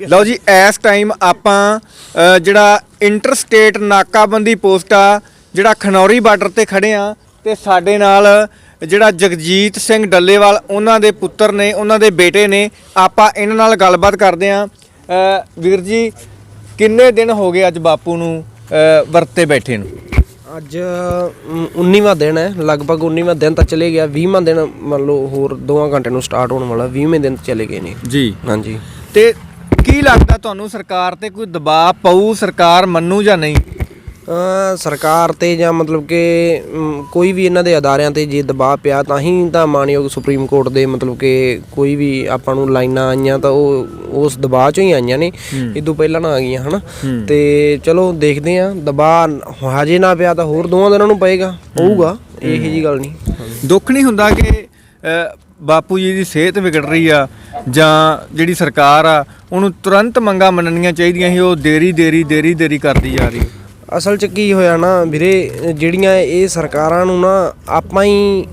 ਲਓ ਜੀ ਇਸ ਟਾਈਮ ਆਪਾਂ ਜਿਹੜਾ ਇੰਟਰ ਸਟੇਟ ਨਾਕਾਬੰਦੀ ਪੋਸਟ ਆ ਜਿਹੜਾ ਖਨੌਰੀ ਬਾਰਡਰ ਤੇ ਖੜੇ ਆ ਤੇ ਸਾਡੇ ਨਾਲ ਜਿਹੜਾ ਜਗਜੀਤ ਸਿੰਘ ਡੱਲੇਵਾਲ ਉਹਨਾਂ ਦੇ ਪੁੱਤਰ ਨੇ ਉਹਨਾਂ ਦੇ ਬੇਟੇ ਨੇ ਆਪਾਂ ਇਹਨਾਂ ਨਾਲ ਗੱਲਬਾਤ ਕਰਦੇ ਆ। ਵੀਰ ਜੀ ਕਿੰਨੇ ਦਿਨ ਹੋ ਗਏ ਅੱਜ ਬਾਪੂ ਨੂੰ ਵਰਤੇ ਬੈਠੇ ਨੂੰ? ਅੱਜ ਅਮ, 19ਵਾਂ ਦਿਨ ਹੈ ਲਗਭਗ 19ਵਾਂ ਦਿਨ ਤਾਂ ਚਲੇ ਗਿਆ 20ਵਾਂ ਦਿਨ ਮੰਨ ਲਓ ਹੋਰ 2 ਘੰਟੇ ਨੂੰ ਸਟਾਰਟ ਹੋਣ ਵਾਲਾ 20ਵੇਂ ਦਿਨ ਚਲੇ ਗਏ ਨੇ। ਜੀ। ਹਾਂਜੀ। ਤੇ ਕੀ ਲੱਗਦਾ ਤੁਹਾਨੂੰ ਸਰਕਾਰ ਤੇ ਕੋਈ ਦਬਾਅ ਪਊ ਸਰਕਾਰ ਮੰਨੂ ਜਾਂ ਨਹੀਂ? ਅ, ਸਰਕਾਰ ਤੇ ਜਾਂ ਮਤਲਬ ਕਿ ਕੋਈ ਵੀ ਇਹਨਾਂ ਦੇ ਅਦਾਰਿਆਂ ਤੇ ਜੇ ਦਬਾਅ ਪਿਆ ਤਾਂ ਹੀ ਤਾਂ ਮਾਨਯੋਗ ਸੁਪਰੀਮ ਕੋਰਟ ਦੇ ਮਤਲਬ ਕਿ ਕੋਈ ਵੀ ਆਪਾਂ ਨੂੰ ਲਾਈਨਾਂ ਆਈਆਂ ਤਾਂ ਉਹ ਉਸ ਦਬਾਅ ਚੋਂ ਹੀ ਆਈਆਂ ਨੇ। ਇਦੋਂ ਪਹਿਲਾਂ ਨਾ ਆ ਗਈਆਂ ਹਨਾ? ਤੇ ਚਲੋ ਦੇਖਦੇ ਆਂ ਦਬਾਅ ਹਜੇ ਨਾ ਪਿਆ ਤਾਂ ਹੋਰ ਦੋਵਾਂ ਦਿਨਾਂ ਨੂੰ ਪਏਗਾ ਪਊਗਾ। ਇਹੋ ਜੀ ਗੱਲ ਨਹੀਂ। ਦੁੱਖ ਨਹੀਂ ਹੁੰਦਾ ਕਿ ਅ, ਬਾਪੂ ਜੀ ਦੀ ਸਿਹਤ ਵਿਗੜ ਰਹੀ ਆ ਜਾਂ ਜਿਹੜੀ ਸਰਕਾਰ ਆ ਉਹਨੂੰ ਤੁਰੰਤ ਮੰਗਾਂ ਮੰਨਣੀਆਂ ਚਾਹੀਦੀਆਂ ਸੀ ਉਹ ਦੇਰੀ ਦੇਰੀ ਦੇਰੀ ਦੇਰੀ ਕਰਦੀ ਜਾ ਰਹੀ ਅਸਲ 'ਚ ਕੀ ਹੋਇਆ ਨਾ ਵੀਰੇ ਜਿਹੜੀਆਂ ਇਹ ਸਰਕਾਰਾਂ ਨੂੰ ਨਾ ਆਪਾਂ ਹੀ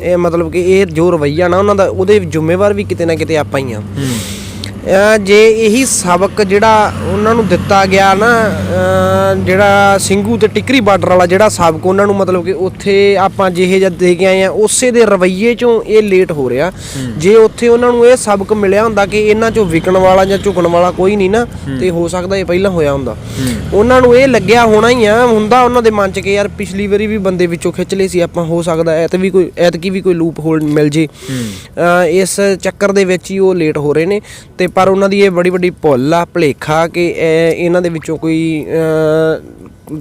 ਇਹ ਮਤਲਬ ਕਿ ਇਹ ਜੋ ਰਵਈਆ ਨਾ ਉਹਨਾਂ ਦਾ ਉਹਦੇ ਜ਼ਿੰਮੇਵਾਰ ਵੀ ਕਿਤੇ ਨਾ ਕਿਤੇ ਆਪਾਂ ਹੀ ਆ। ਜੇ ਇਹੀ ਸਬਕ ਜਿਹੜਾ ਉਹਨਾਂ ਨੂੰ ਦਿੱਤਾ ਗਿਆ ਨਾ ਜਿਹੜਾ ਸਿੰਘੂ ਤੇ ਟਿਕਰੀ ਬਾਰਡਰ ਵਾਲਾ ਜਿਹੜਾ ਸਬਕ ਉਹਨਾਂ ਨੂੰ ਮਤਲਬ ਕਿ ਉੱਥੇ ਆਪਾਂ ਜਿਹੇ ਜਦ ਦੇ ਕੇ ਆਏ ਆ ਉਸੇ ਦੇ ਰਵਈਏ ਚੋਂ ਇਹ ਲੇਟ ਹੋ ਰਿਹਾ। ਜੇ ਉੱਥੇ ਉਹਨਾਂ ਨੂੰ ਇਹ ਸਬਕ ਮਿਲਿਆ ਹੁੰਦਾ ਕਿ ਇਹਨਾਂ ਚੋਂ ਵਿਕਣ ਵਾਲਾ ਜਾਂ ਝੁਕਣ ਵਾਲਾ ਕੋਈ ਨਹੀਂ ਨਾ ਤੇ ਹੋ ਸਕਦਾ ਇਹ ਪਹਿਲਾਂ ਹੋਇਆ ਹੁੰਦਾ। ਉਹਨਾਂ ਨੂੰ ਇਹ ਲੱਗਿਆ ਹੋਣਾ ਹੀ ਆ ਹੁੰਦਾ ਉਹਨਾਂ ਦੇ ਮਨ ਚ ਕਿ ਯਾਰ ਪਿਛਲੀ ਵਾਰੀ ਵੀ ਬੰਦੇ ਵਿੱਚੋਂ ਖਿੱਚ ਲਏ ਸੀ ਆਪਾਂ ਹੋ ਸਕਦਾ ਐਤ ਵੀ ਕੋਈ ਐਤਕੀ ਵੀ ਕੋਈ ਲੂਪ ਹੋਲ ਮਿਲ ਜੇ। ਇਸ ਚੱਕਰ ਦੇ ਵਿੱਚ ਹੀ ਉਹ ਲੇਟ ਹੋ ਰਹੇ ਨੇ ਤੇ ਪਰ ਉਹਨਾਂ ਦੀ ਇਹ ਬੜੀ ਵੱਡੀ ਭੁੱਲ ਆ ਭਲੇਖਾ ਕਿ ਇਹਨਾਂ ਦੇ ਵਿੱਚੋਂ ਕੋਈ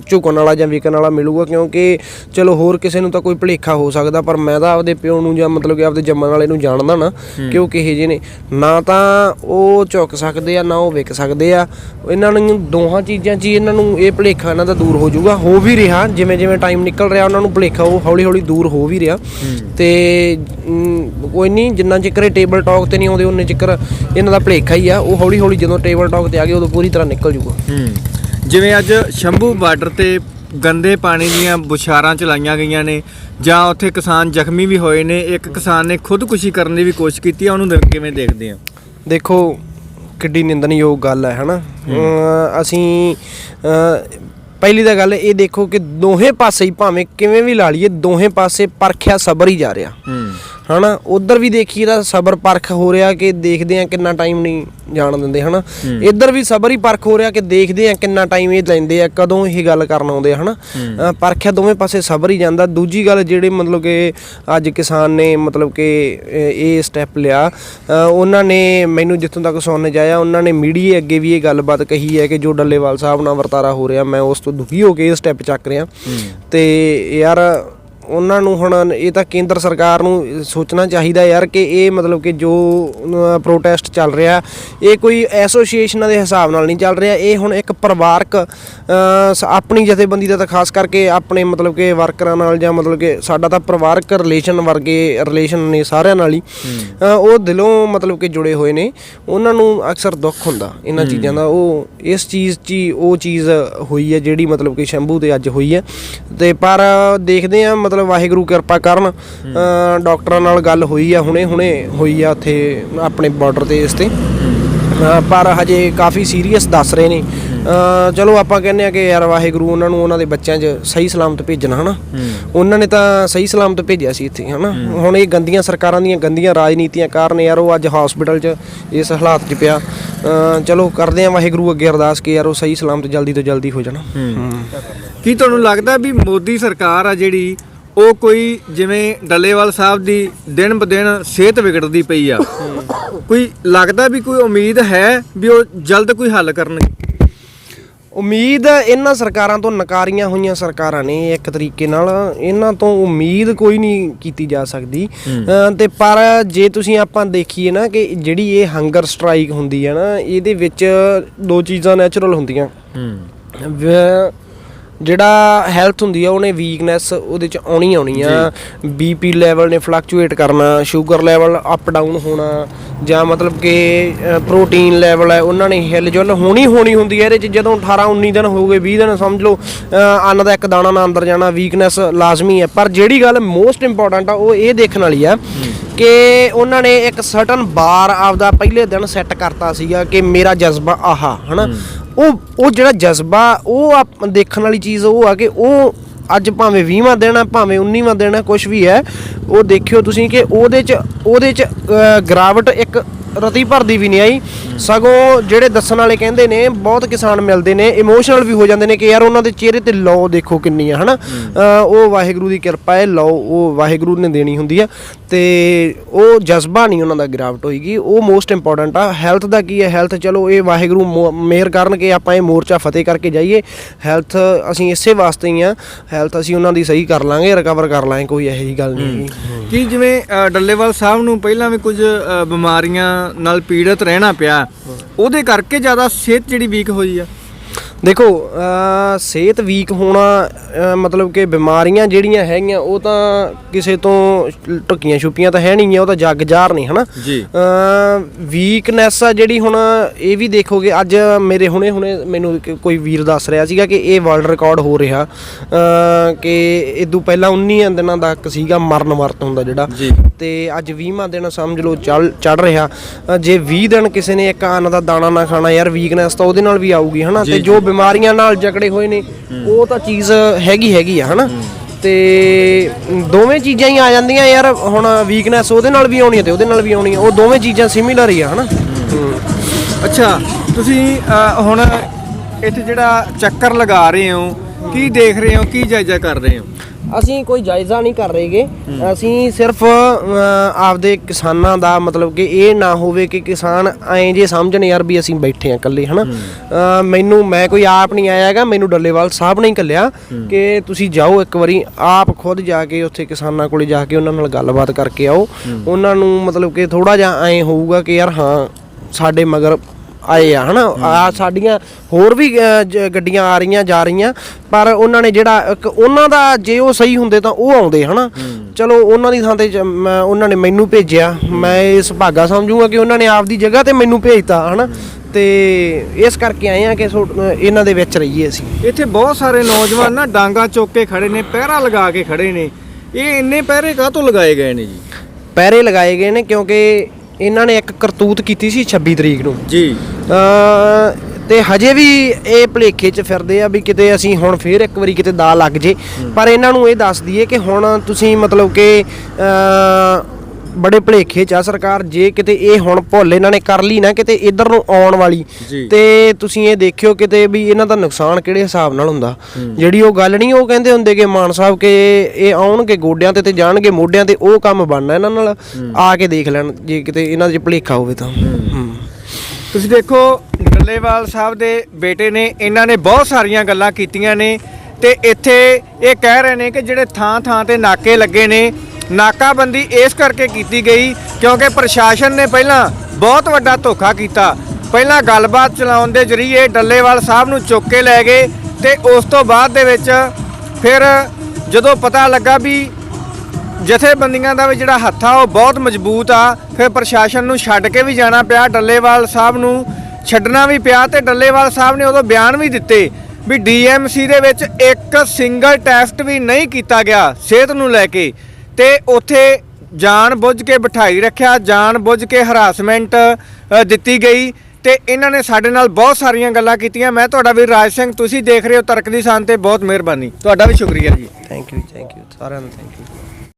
ਝੁਕਣ ਵਾਲਾ ਜਾਂ ਵਿਕਣ ਵਾਲਾ ਮਿਲੂਗਾ ਕਿਉਂਕਿ ਚਲੋ ਹੋਰ ਕਿਸੇ ਨੂੰ ਤਾਂ ਕੋਈ ਭਲੇਖਾ ਹੋ ਸਕਦਾ ਪਰ ਮੈਂ ਤਾਂ ਆਪਦੇ ਪਿਓ ਨੂੰ ਜਾਂ ਮਤਲਬ ਕਿ ਆਪਦੇ ਜੰਮਣ ਵਾਲੇ ਨੂੰ ਜਾਣਦਾ ਨਾ ਕਿ ਉਹ ਕਿਹੇ ਜਿਹੇ ਨੇ। ਨਾ ਤਾਂ ਉਹ ਝੁਕ ਸਕਦੇ ਆ ਨਾ ਉਹ ਵਿਕ ਸਕਦੇ ਆ। ਇਹਨਾਂ ਨੂੰ ਦੋਹਾਂ ਚੀਜ਼ਾਂ 'ਚ ਹੀ ਇਹਨਾਂ ਨੂੰ ਇਹ ਭਲੇਖਾ ਇਹਨਾਂ ਦਾ ਦੂਰ ਹੋ ਜਾਊਗਾ। ਹੋ ਵੀ ਰਿਹਾ ਜਿਵੇਂ ਜਿਵੇਂ ਟਾਈਮ ਨਿਕਲ ਰਿਹਾ ਉਹਨਾਂ ਨੂੰ ਭਲੇਖਾ ਉਹ ਹੌਲੀ ਹੌਲੀ ਦੂਰ ਹੋ ਵੀ ਰਿਹਾ। ਤੇ ਕੋਈ ਨਹੀਂ ਜਿੰਨਾ ਚਿਕਰ ਇਹ ਟੇਬਲ ਟਾਕ ਤੇ ਨਹੀਂ ਆਉਂਦੇ ਉਹਨੇ ਚਿਕਰ ਇਹਨਾਂ ਦਾ ਭਲੇਖਾ ਹੀ ਆ। ਉਹ ਹੌਲੀ ਹੌਲੀ ਜਦੋਂ ਟੇਬਲ ਟਾਕ ਤੇ ਆ ਗਏ ਉਦੋਂ ਪੂਰੀ ਤਰ੍ਹਾਂ ਨਿਕਲ ਜਾਊਗਾ। ਜਿਵੇਂ ਅੱਜ ਸ਼ੰਭੂ ਬਾਰਡਰ ਤੇ ਗੰਦੇ ਪਾਣੀ ਦੀਆਂ ਬੁਛਾਰਾਂ ਚਲਾਈਆਂ ਗਈਆਂ ਨੇ ਜਾਂ ਉੱਥੇ ਕਿਸਾਨ ਜ਼ਖਮੀ ਵੀ ਹੋਏ ਨੇ ਇੱਕ ਕਿਸਾਨ ਨੇ ਖੁਦਕੁਸ਼ੀ ਕਰਨ ਦੀ ਵੀ ਕੋਸ਼ਿਸ਼ ਕੀਤੀ ਆ ਉਹਨੂੰ ਕਿਵੇਂ ਦੇਖਦੇ ਆ? ਦੇਖੋ ਕਿੱਡੀ ਨਿੰਦਣਯੋਗ ਗੱਲ ਹੈ ਹਨਾ? ਅਸੀਂ ਪਹਿਲੀ ਤਾਂ ਗੱਲ ਇਹ ਦੇਖੋ ਕਿ ਦੋਹੇ ਪਾਸੇ ਹੀ ਭਾਵੇਂ ਕਿਵੇਂ ਵੀ ਲਾ ਲਈਏ ਦੋਹੇ ਪਾਸੇ ਪਰਖਿਆ ਸਬਰ ਹੀ ਜਾ ਰਿਹਾ। ਹਨਾ? ਉਧਰ ਵੀ ਦੇਖੀਏ ਤਾਂ ਸਬਰ ਪਰਖ ਹੋ ਰਿਹਾ ਕਿ ਦੇਖਦੇ ਆ ਕਿੰਨਾ ਟਾਈਮ ਨਹੀਂ ਜਾਣ ਦਿੰਦੇ ਹਨਾ? ਇੱਧਰ ਵੀ ਸਬਰ ਹੀ ਪਰਖ ਹੋ ਰਿਹਾ ਕਿ ਦੇਖਦੇ ਆ ਕਿੰਨਾ ਟਾਈਮ ਇਹ ਲੈਂਦੇ ਆ ਕਦੋਂ ਇਹ ਗੱਲ ਕਰਨ ਆਉਂਦੇ ਆ ਹਨਾ? ਅ, ਪਰਖਿਆ ਦੋਵੇਂ ਪਾਸੇ ਸਬਰ ਹੀ ਜਾਂਦਾ। ਦੂਜੀ ਗੱਲ ਜਿਹੜੇ ਮਤਲਬ ਕਿ ਅੱਜ ਕਿਸਾਨ ਨੇ ਮਤਲਬ ਕਿ ਇਹ ਸਟੈਪ ਲਿਆ ਉਹਨਾਂ ਨੇ ਮੈਨੂੰ ਜਿੱਥੋਂ ਤੱਕ ਸੁਣਨ ਜਾਇਆ ਉਹਨਾਂ ਨੇ ਮੀਡੀਆ ਅੱਗੇ ਵੀ ਇਹ ਗੱਲਬਾਤ ਕਹੀ ਹੈ ਕਿ ਜੋ ਡੱਲੇਵਾਲ ਸਾਹਿਬ ਨਾਲ ਵਰਤਾਰਾ ਹੋ ਰਿਹਾ ਮੈਂ ਉਸ ਤੋਂ ਦੁਖੀ ਹੋ ਕੇ ਇਹ ਸਟੈਪ ਚੱਕ ਰਿਹਾ। ਤੇ ਯਾਰ ਉਹਨਾਂ ਨੂੰ ਹੁਣ ਇਹ ਤਾਂ ਕੇਂਦਰ ਸਰਕਾਰ ਨੂੰ ਸੋਚਣਾ ਚਾਹੀਦਾ ਯਾਰ ਕਿ ਇਹ ਮਤਲਬ ਕਿ ਜੋ ਪ੍ਰੋਟੈਸਟ ਚੱਲ ਰਿਹਾ ਇਹ ਕੋਈ ਐਸੋਸੀਏਸ਼ਨਾਂ ਦੇ ਹਿਸਾਬ ਨਾਲ ਨਹੀਂ ਚੱਲ ਰਿਹਾ। ਇਹ ਹੁਣ ਇੱਕ ਪਰਿਵਾਰਕ ਆਪਣੀ ਜਥੇਬੰਦੀ ਦਾ ਤਾਂ ਖਾਸ ਕਰਕੇ ਆਪਣੇ ਮਤਲਬ ਕਿ ਵਰਕਰਾਂ ਨਾਲ ਜਾਂ ਮਤਲਬ ਕਿ ਸਾਡਾ ਤਾਂ ਪਰਿਵਾਰਕ ਰਿਲੇਸ਼ਨ ਵਰਗੇ ਰਿਲੇਸ਼ਨ ਨੇ ਸਾਰਿਆਂ ਨਾਲ ਹੀ ਉਹ ਦਿਲੋਂ ਮਤਲਬ ਕਿ ਜੁੜੇ ਹੋਏ ਨੇ। ਉਹਨਾਂ ਨੂੰ ਅਕਸਰ ਦੁੱਖ ਹੁੰਦਾ ਇਹਨਾਂ ਚੀਜ਼ਾਂ ਦਾ। ਉਹ ਇਸ ਚੀਜ਼ 'ਚ ਉਹ ਚੀਜ਼ ਹੋਈ ਹੈ ਜਿਹੜੀ ਮਤਲਬ ਕਿ ਸ਼ੰਭੂ ਤੇ ਅੱਜ ਹੋਈ ਹੈ। ਤੇ ਪਰ ਦੇਖਦੇ ਆ ਮਤਲਬ ਵਾਹਿਗੁਰੂ ਕਿਰਪਾ ਕਰਨ। ਡਾਕਟਰਾਂ ਨਾਲ ਗੱਲ ਹੋਈ ਆ ਹੁਣੇ ਹੁਣੇ ਹੋਈ ਆ ਉੱਥੇ ਆਪਣੇ ਬਾਰਡਰ ਤੇ ਇਸ ਤੇ। ਪਰ ਹਜੇ ਕਾਫੀ ਸੀਰੀਅਸ ਦੱਸ ਰਹੇ ਨੇ। ਚਲੋ ਆਪਾਂ ਕਹਿੰਦੇ ਆ ਕਿ ਯਾਰ ਵਾਹਿਗੁਰੂ ਉਹਨਾਂ ਨੂੰ ਉਹਨਾਂ ਦੇ ਬੱਚਿਆਂ 'ਚ ਸਹੀ ਸਲਾਮਤ ਭੇਜਣਾ ਹਨਾ? ਉਹਨਾਂ ਨੇ ਤਾਂ ਸਹੀ ਸਲਾਮਤ ਭੇਜਿਆ ਸੀ ਇੱਥੇ ਹਨਾ? ਹੁਣ ਇਹ ਗੰਦੀਆਂ ਸਰਕਾਰਾਂ ਦੀਆਂ ਗੰਦੀਆਂ ਰਾਜਨੀਤੀਆਂ ਕਾਰਨ ਯਾਰ ਉਹ ਅੱਜ ਹਸਪੀਟਲ 'ਚ ਇਸ ਹਾਲਾਤ 'ਚ ਪਿਆ। ਚਲੋ ਕਰਦੇ ਆ ਵਾਹਿਗੁਰੂ ਅੱਗੇ ਅਰਦਾਸ ਕਿ ਯਾਰ ਉਹ ਸਹੀ ਸਲਾਮਤ ਜਲਦੀ ਤੋਂ ਜਲਦੀ ਹੋ ਜਾਣਾ। ਕੀ ਤੁਹਾਨੂੰ ਲੱਗਦਾ ਵੀ ਮੋਦੀ ਸਰਕਾਰ ਆ ਜਿਹੜੀ ਉਹ ਕੋਈ ਜਿਵੇਂ ਡੱਲੇਵਾਲ ਸਾਹਿਬ ਦੀ ਦਿਨ ਬ ਦਿਨ ਸਿਹਤ ਵਿਗੜਦੀ ਪਈ ਆ। ਕੋਈ ਲੱਗਦਾ ਵੀ ਕੋਈ ਉਮੀਦ ਹੈ ਵੀ ਉਹ ਜਲਦ ਕੋਈ ਹੱਲ ਕਰਨਗੇ? ਉਮੀਦ ਇਹਨਾਂ ਸਰਕਾਰਾਂ ਤੋਂ ਨਕਾਰੀਆਂ ਹੋਈਆਂ ਸਰਕਾਰਾਂ ਨੇ ਇੱਕ ਤਰੀਕੇ ਨਾਲ। ਇਹਨਾਂ ਤੋਂ ਉਮੀਦ ਕੋਈ ਨਹੀਂ ਕੀਤੀ ਜਾ ਸਕਦੀ। ਤੇ ਪਰ ਜੇ ਤੁਸੀਂ ਆਪਾਂ ਦੇਖੀਏ ਨਾ ਕਿ ਜਿਹੜੀ ਇਹ ਹੰਗਰ ਸਟ੍ਰਾਈਕ ਹੁੰਦੀ ਹੈ ਨਾ ਇਹਦੇ ਵਿੱਚ ਦੋ ਚੀਜ਼ਾਂ ਨੈਚੁਰਲ ਹੁੰਦੀਆਂ। ਹੂੰ। ਜਿਹੜਾ ਹੈਲਥ ਹੁੰਦੀ ਆ ਉਹਨੇ ਵੀਕਨੈਸ ਉਹਦੇ ਚ ਆਉਣੀ ਆਉਣੀ ਆ। ਬੀਪੀ ਲੈਵਲ ਨੇ ਫਲਕਚੁਏਟ ਕਰਨਾ ਸ਼ੂਗਰ ਲੈਵਲ ਅਪ ਡਾਊਨ ਹੋਣਾ ਜਾਂ ਮਤਲਬ ਕਿ ਪ੍ਰੋਟੀਨ ਲੈਵਲ ਹੈ ਉਹਨਾਂ ਨੇ ਹਿੱਲ ਜੁਲ ਹੋਣੀ ਹੋਣੀ ਹੁੰਦੀ ਹੈ ਇਹਦੇ ਚ ਜਦੋਂ 18 19 ਦਿਨ ਹੋ ਗਏ 20 ਦਿਨ ਸਮਝ ਲਓ ਅੰਨ ਦਾ ਇੱਕ ਦਾਣਾ ਨਾ ਅੰਦਰ ਜਾਣਾ ਵੀਕਨੈਸ ਲਾਜ਼ਮੀ ਹੈ। ਪਰ ਜਿਹੜੀ ਗੱਲ ਮੋਸਟ ਇੰਪੋਰਟੈਂਟ ਆ ਉਹ ਇਹ ਦੇਖਣ ਵਾਲੀ ਆ ਕਿ ਉਹਨਾਂ ਨੇ ਇੱਕ ਸਰਟਨ ਬਾਰ ਆਪਦਾ ਪਹਿਲੇ ਦਿਨ ਸੈੱਟ ਕਰਤਾ ਸੀਗਾ ਕਿ ਮੇਰਾ ਜਜ਼ਬਾ ਆਹਾ ਹਨਾ? ਉਹ ਉਹ ਜਿਹੜਾ ਜਜ਼ਬਾ ਉਹ ਆਪ- ਦੇਖਣ ਵਾਲੀ ਚੀਜ਼ ਉਹ ਆ ਕਿ ਉਹ ਅੱਜ ਭਾਵੇਂ 20ਵਾਂ ਦਿਨ ਆ ਭਾਵੇਂ 19ਵਾਂ ਦਿਨ ਆ ਕੁਝ ਵੀ ਹੈ ਉਹ ਦੇਖਿਓ ਤੁਸੀਂ ਕਿ ਉਹਦੇ ਚ ਉਹਦੇ ਚ ਅਹ, ਗਿਰਾਵਟ ਇੱਕ ਰਤੀ ਭਰਦੀ ਵੀ ਨਹੀਂ ਆਈ। ਸਗੋਂ ਜਿਹੜੇ ਦੱਸਣ ਵਾਲੇ ਕਹਿੰਦੇ ਨੇ ਬਹੁਤ ਕਿਸਾਨ ਮਿਲਦੇ ਨੇ ਇਮੋਸ਼ਨਲ ਵੀ ਹੋ ਜਾਂਦੇ ਨੇ ਕਿ ਯਾਰ ਉਹਨਾਂ ਦੇ ਚਿਹਰੇ ਤੇ ਲੋ ਦੇਖੋ ਕਿੰਨੀ ਆ ਹਨਾ? ਅਹ, ਉਹ ਵਾਹਿਗੁਰੂ ਦੀ ਕਿਰਪਾ ਹੈ ਲੋ ਉਹ ਵਾਹਿਗੁਰੂ ਨੇ ਦੇਣੀ ਹੁੰਦੀ ਆ। ਤੇ ਉਹ ਜਜ਼ਬਾ ਨਹੀਂ ਉਹਨਾਂ ਦਾ ਗਿਰਾਵਟ ਹੋਏਗੀ ਉਹ ਮੋਸਟ ਇੰਪੋਰਟੈਂਟ ਆ। ਹੈਲਥ ਦਾ ਕੀ ਹੈ? ਹੈਲਥ ਚਲੋ ਇਹ ਵਾਹਿਗੁਰੂ ਮੋ- ਮਿਹਰ ਕਰਨ ਕਿ ਆਪਾਂ ਇਹ ਮੋਰਚਾ ਫਤਿਹ ਕਰਕੇ ਜਾਈਏ। ਹੈਲਥ ਅਸੀਂ ਇਸੇ ਵਾਸਤੇ ਹੀ ਆ। ਹੈਲਥ ਅਸੀਂ ਉਹਨਾਂ ਦੀ ਸਹੀ ਕਰ ਲਾਂਗੇ ਰਿਕਵਰ ਕਰ ਲਾਂਗੇ ਕੋਈ ਇਹੋ ਜਿਹੀ ਗੱਲ ਨਹੀਂ। ਹੈਗੀ ਕੀ ਜਿਵੇਂ ਡੱਲੇਵਾਲ ਸਾਹਿਬ ਨੂੰ ਪਹਿਲਾਂ ਵੀ ਕੁਝ ਬਿਮਾਰੀਆਂ ਨਾਲ ਪੀੜਤ ਰਹਿਣਾ ਪਿਆ। ਉਹਦੇ ਕਰਕੇ ਜ਼ਿਆਦਾ ਸਿਹਤ ਜਿਹੜੀ ਵੀਕ ਹੋਈ ਆ। ਦੇਖੋ ਸਿਹਤ ਵੀਕ ਹੋਣਾ ਮਤਲਬ ਕਿ ਬਿਮਾਰੀਆਂ ਜਿਹੜੀਆਂ ਹੈਗੀਆਂ ਉਹ ਤਾਂ ਕਿਸੇ ਤੋਂ ਟੁਕੀਆਂ ਛੁਪੀਆਂ ਤਾਂ ਹੈ ਨਹੀਂ ਉਹ ਤਾਂ ਜੱਗ ਜਾਰ ਨਹੀਂ ਹਨਾ? ਜੀ। ਵੀਕਨੈਸ ਆ ਜਿਹੜੀ ਹੁਣ ਇਹ ਵੀ ਦੇਖੋਗੇ ਅੱਜ ਮੇਰੇ ਹੁਣੇ ਹੁਣੇ ਮੈਨੂੰ ਕੋਈ ਵੀਰ ਦੱਸ ਰਿਹਾ ਸੀਗਾ ਕਿ ਇਹ ਵਰਲਡ ਰਿਕਾਰਡ ਹੋ ਰਿਹਾ। ਕਿ ਇਦੋਂ ਪਹਿਲਾਂ 19 ਦਿਨਾਂ ਦਾ ਇੱਕ ਸੀਗਾ ਮਰਨ ਵਰਤ ਹੁੰਦਾ ਜਿਹੜਾ। ਤੇ ਅੱਜ 20ਵਾਂ ਦਿਨ ਸਮਝ ਲਓ ਚੱਲ ਚੜ ਰਿਹਾ। ਜੇ 20 ਦਿਨ ਕਿਸੇ ਨੇ ਇੱਕ ਅੰਨ ਦਾ ਦਾਣਾ ਨਾ ਖਾਣਾ ਯਾਰ ਵੀਕਨੈਸ ਤਾਂ ਉਹਦੇ ਨਾਲ ਵੀ ਆਊਗੀ ਹਨਾ? ਤੇ ਜੋ ਬਿਮਾਰੀਆਂ ਨਾਲ ਜਕੜੇ ਹੋਏ ਨੇ ਉਹ ਤਾਂ ਚੀਜ਼ ਹੈਗੀ ਹੈਗੀ ਆ ਹਨਾ? ਤੇ ਦੋਵੇਂ ਚੀਜ਼ਾਂ ਹੀ ਆ ਜਾਂਦੀਆਂ ਯਾਰ ਹੁਣ ਵੀਕਨੈਸ ਉਹਦੇ ਨਾਲ ਵੀ ਆਉਣੀ ਹੈ ਤੇ ਉਹਦੇ ਨਾਲ ਵੀ ਆਉਣੀ ਹੈ ਉਹ ਦੋਵੇਂ ਚੀਜ਼ਾਂ ਸਿਮਿਲਰ ਹੀ ਆ ਹਨਾ? ਅੱਛਾ ਤੁਸੀਂ ਹੁਣ ਇੱਥੇ ਜਿਹੜਾ ਚੱਕਰ ਲਗਾ ਰਹੇ ਹੋ ਕੀ ਦੇਖ ਰਹੇ ਹੋ ਕੀ ਜਾਇਜ਼ਾ ਕਰ ਰਹੇ ਹੋ? ਅਸੀਂ ਕੋਈ ਜਾਇਜ਼ਾ ਨਹੀਂ ਕਰ ਰਹੇਗੇ। ਅਸੀਂ ਸਿਰਫ ਆਪਦੇ ਕਿਸਾਨਾਂ ਦਾ ਮਤਲਬ ਕਿ ਇਹ ਨਾ ਹੋਵੇ ਕਿ ਕਿਸਾਨ ਐਂ ਜੇ ਸਮਝਣ ਯਾਰ ਵੀ ਅਸੀਂ ਬੈਠੇ ਆ ਇਕੱਲੇ ਹਨਾ? ਮੈਨੂੰ ਮੈਂ ਕੋਈ ਆਪ ਨਹੀਂ ਆਇਆ ਹੈਗਾ ਮੈਨੂੰ ਡੱਲੇਵਾਲ ਸਾਹਿਬ ਨੇ ਹੀ ਕੱਲਿਆ ਕਿ ਤੁਸੀਂ ਜਾਓ ਇੱਕ ਵਾਰੀ ਆਪ ਖੁਦ ਜਾ ਕੇ ਉੱਥੇ ਕਿਸਾਨਾਂ ਕੋਲੇ ਜਾ ਕੇ ਉਹਨਾਂ ਨਾਲ ਗੱਲਬਾਤ ਕਰਕੇ ਆਓ। ਉਹਨਾਂ ਨੂੰ ਮਤਲਬ ਕਿ ਥੋੜਾ ਜਿਹਾ ਐਂ ਹੋਊਗਾ ਕਿ ਯਾਰ ਹਾਂ ਸਾਡੇ ਮਗਰ ਆਏ ਆ ਹਨਾ? ਆ ਸਾਡੀਆਂ ਹੋਰ ਵੀ ਗੱਡੀਆਂ ਆ ਰਹੀਆਂ ਜਾ ਰਹੀਆਂ ਪਰ ਉਹਨਾਂ ਨੇ ਜਿਹੜਾ ਉਹਨਾਂ ਦਾ ਜੇ ਉਹ ਸਹੀ ਹੁੰਦੇ ਤਾਂ ਉਹ ਆਉਂਦੇ ਹਨਾ? ਚਲੋ ਉਹਨਾਂ ਦੀ ਥਾਂ ਤੇ ਉਹਨਾਂ ਨੇ ਮੈਨੂੰ ਭੇਜਿਆ। ਮੈਂ ਇਸ ਭਾਗਾ ਸਮਝੂਗਾ ਕਿ ਉਹਨਾਂ ਨੇ ਆਪਦੀ ਜਗ੍ਹਾ ਤੇ ਮੈਨੂੰ ਭੇਜਤਾ ਹਨਾ? ਤੇ ਇਸ ਕਰਕੇ ਆਏ ਆ ਕਿ ਇਹਨਾਂ ਦੇ ਵਿੱਚ ਰਹੀਏ ਅਸੀਂ। ਇੱਥੇ ਬਹੁਤ ਸਾਰੇ ਨੌਜਵਾਨ ਨਾ ਡਾਂਗਾ ਚੁੱਕ ਕੇ ਖੜੇ ਨੇ ਪਹਿਰਾ ਲਗਾ ਕੇ ਖੜੇ ਨੇ। ਇਹ ਇੰਨੇ ਪਹਿਰੇ ਕਾਹਤੋਂ ਲਗਾਏ ਗਏ ਨੇ ਜੀ? ਪਹਿਰੇ ਲਗਾਏ ਗਏ ਨੇ ਕਿਉਂਕਿ ਇਹਨਾਂ ਨੇ ਇੱਕ ਕਰਤੂਤ ਕੀਤੀ ਸੀ 26 ਤਰੀਕ ਨੂੰ। ਜੀ। ਤੇ ਹਜੇ ਵੀ ਇਹ ਭਲੇਖੇ 'ਚ ਫਿਰਦੇ ਆ ਵੀ ਕਿਤੇ ਅਸੀਂ ਹੁਣ ਫੇਰ ਇੱਕ ਵਾਰੀ ਕਿਤੇ ਦਾ ਲੱਗ ਜੇ। ਪਰ ਇਹਨਾਂ ਨੂੰ ਇਹ ਦੱਸ ਦਈਏ ਕਿ ਹੁਣ ਤੁਸੀਂ ਮਤਲਬ ਕਿ ਅ ਬੜੇ ਭਲੇਖੇ 'ਚ ਆ ਸਰਕਾਰ ਜੇ ਕਿਤੇ ਇਹ ਹੁਣ ਭੁੱਲ ਇਹਨਾਂ ਨੇ ਕਰ ਲਈ ਨਾ ਕਿਤੇ ਇਧਰ ਨੂੰ ਆਉਣ ਵਾਲੀ ਜੀ। ਤੇ ਤੁਸੀਂ ਇਹ ਦੇਖਿਓ ਕਿਤੇ ਵੀ ਇਹਨਾਂ ਦਾ ਨੁਕਸਾਨ ਕਿਹੜੇ ਹਿਸਾਬ ਨਾਲ ਹੁੰਦਾ? ਜਿਹੜੀ ਉਹ ਗੱਲ ਨਹੀਂ ਉਹ ਕਹਿੰਦੇ ਹੁੰਦੇ ਕਿ ਮਾਨ ਸਾਹਿਬ ਕਿ ਇਹ ਆਉਣਗੇ ਗੋਡਿਆਂ ਤੇ ਤੇ ਜਾਣਗੇ ਮੋਢਿਆਂ ਤੇ ਉਹ ਕੰਮ ਬਣਨਾ ਇਹਨਾਂ ਨਾਲ ਆ ਕੇ ਦੇਖ ਲੈਣ ਜੇ ਕਿਤੇ ਇਹਨਾਂ 'ਚ ਭਲੇਖਾ ਹੋਵੇ ਤਾਂ। ਹੂੰ। ਤੁਸੀਂ ਦੇਖੋ ਡੱਲੇਵਾਲ ਸਾਹਿਬ ਦੇ ਬੇਟੇ ਨੇ ਇਹਨਾਂ ਨੇ ਬਹੁਤ ਸਾਰੀਆਂ ਗੱਲਾਂ ਕੀਤੀਆਂ ਨੇ ਤੇ ਇੱਥੇ ਇਹ ਕਹਿ ਰਹੇ ਨੇ ਕਿ ਜਿਹੜੇ ਥਾਂ ਥਾਂ ਤੇ ਨਾਕੇ ਲੱਗੇ ਨੇ ਨਾਕਾਬੰਦੀ ਇਸ ਕਰਕੇ ਕੀਤੀ ਗਈ ਕਿਉਂਕਿ ਪ੍ਰਸ਼ਾਸਨ ਨੇ ਪਹਿਲਾਂ ਬਹੁਤ ਵੱਡਾ ਧੋਖਾ ਕੀਤਾ। ਪਹਿਲਾਂ ਗੱਲਬਾਤ ਚਲਾਉਣ ਦੇ ਜ਼ਰੀਏ ਡੱਲੇਵਾਲ ਸਾਹਿਬ ਨੂੰ ਚੁੱਕ ਕੇ ਲੈ ਗਏ ਤੇ ਉਸ ਤੋਂ ਬਾਅਦ ਦੇ ਵਿੱਚ ਫਿਰ ਜਦੋਂ ਪਤਾ ਲੱਗਾ ਵੀ ਜਥੇਬੰਦੀਆਂ ਦਾ ਵੀ ਜਿਹੜਾ ਹੱਥ ਆ, ਉਹ ਬਹੁਤ ਮਜ਼ਬੂਤ ਆ, ਫਿਰ ਪ੍ਰਸ਼ਾਸਨ ਨੂੰ ਛੱਡ ਕੇ ਵੀ ਜਾਣਾ ਪਿਆ। ਡੱਲੇਵਾਲ ਸਾਹਿਬ ਨੂੰ ਛੱਡਣਾ ਵੀ ਪਿਆ ਤੇ ਡੱਲੇਵਾਲ ਸਾਹਿਬ ਨੇ ਉਦੋਂ ਬਿਆਨ ਵੀ ਦਿੱਤੇ ਵੀ ਡੀਐਮਸੀ ਦੇ ਵਿੱਚ ਇੱਕ ਸਿੰਗਲ ਟੈਸਟ ਵੀ ਨਹੀਂ ਕੀਤਾ ਗਿਆ, ਸਿਹਤ ਨੂੰ ਲੈ ਕੇ। ਤੇ ਉੱਥੇ ਜਾਣ ਬੁੱਝ ਕੇ ਬਿਠਾਈ ਰੱਖਿਆ ਜਾਣ ਬੁੱਝ ਕੇ ਹਰਾਸਮੈਂਟ ਦਿੱਤੀ ਗਈ ਤੇ ਇਹਨਾਂ ਨੇ ਸਾਡੇ ਨਾਲ ਬਹੁਤ ਸਾਰੀਆਂ ਗੱਲਾਂ ਕੀਤੀਆਂ। ਮੈਂ ਤੁਹਾਡਾ ਵੀਰ ਰਾਜ ਸਿੰਘ ਤੁਸੀਂ ਦੇਖ ਰਹੇ ਹੋ ਤਰਕ ਦੀ ਸਾਨ ਤੇ ਬਹੁਤ ਮਿਹਰਬਾਨੀ। ਤੁਹਾਡਾ ਵੀ ਸ਼ੁਕਰੀਆ ਜੀ। ਥੈਂਕ ਯੂ ਥੈਂਕ ਯੂ ਸਾਰਿਆਂ ਦਾ ਥੈਂਕ ਯੂ